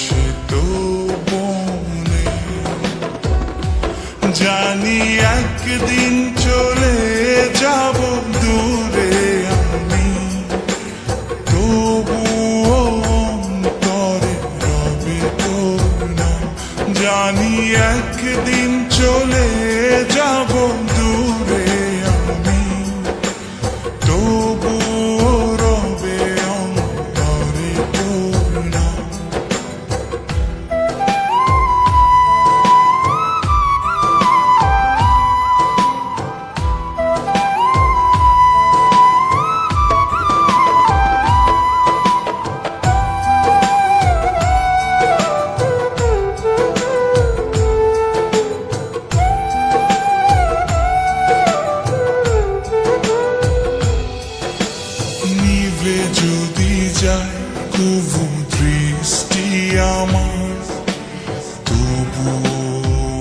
সে তো বনে জানি একদিন চলে যাব দূরে আমি। তবুও অন্তরে রবে নাম জানি একদিন চলে যাব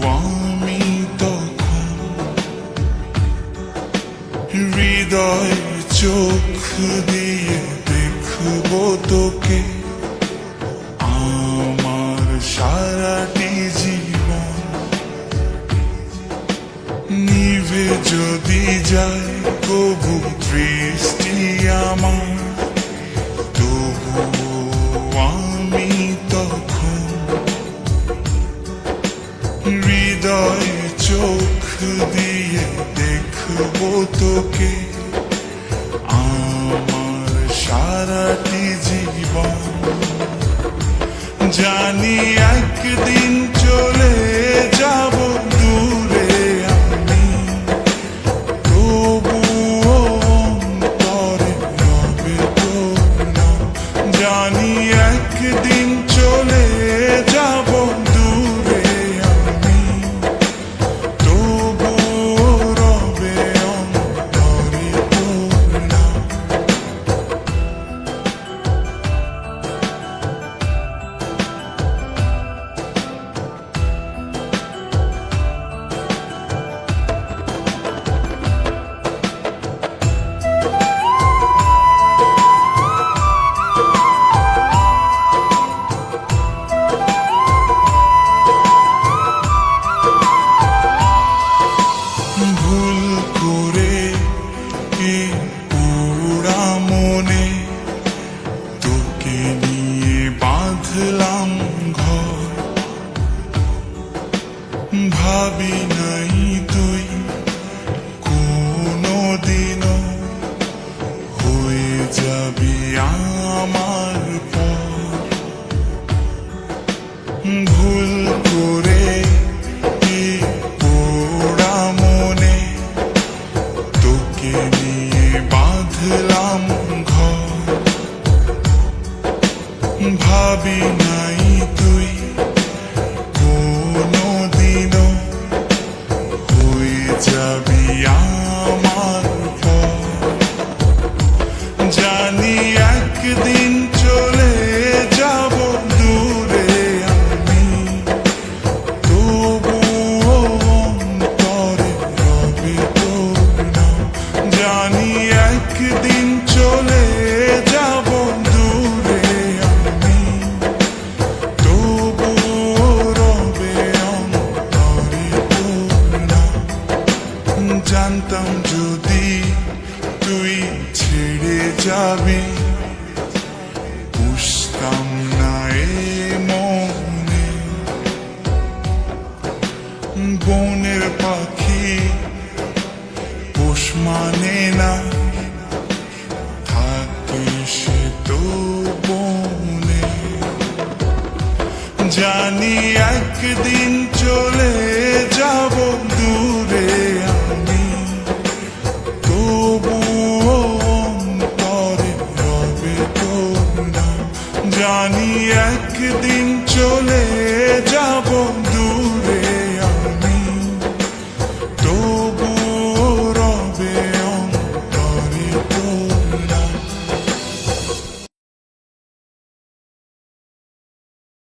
আমি চোখ দিয়ে তোকে আমার জীবন যদি যায় কবু দৃষ্টি আমার হৃদয় চোখ দিয়ে দেখব তোকে। আমার সারাটি জীবন জানি একদিন চলে যাব দূরে আমি। তবুও অন্তরে রবে জানি একদিন বাঁধলাম ঘর ভাবি নাই তুই কোনো দিনও হয়ে যাবি আমার একদিন চলে যাব দূরে আমি। তবুও রবে তোর জানতাম যদি তুই ছেড়ে যাবি। না মনে। বনের পাখি পোষ মানে না। জানি একদিন চলে যাব দূরে আমি। তবুও অন্তরে রবে তোর জানি একদিন চলে যাব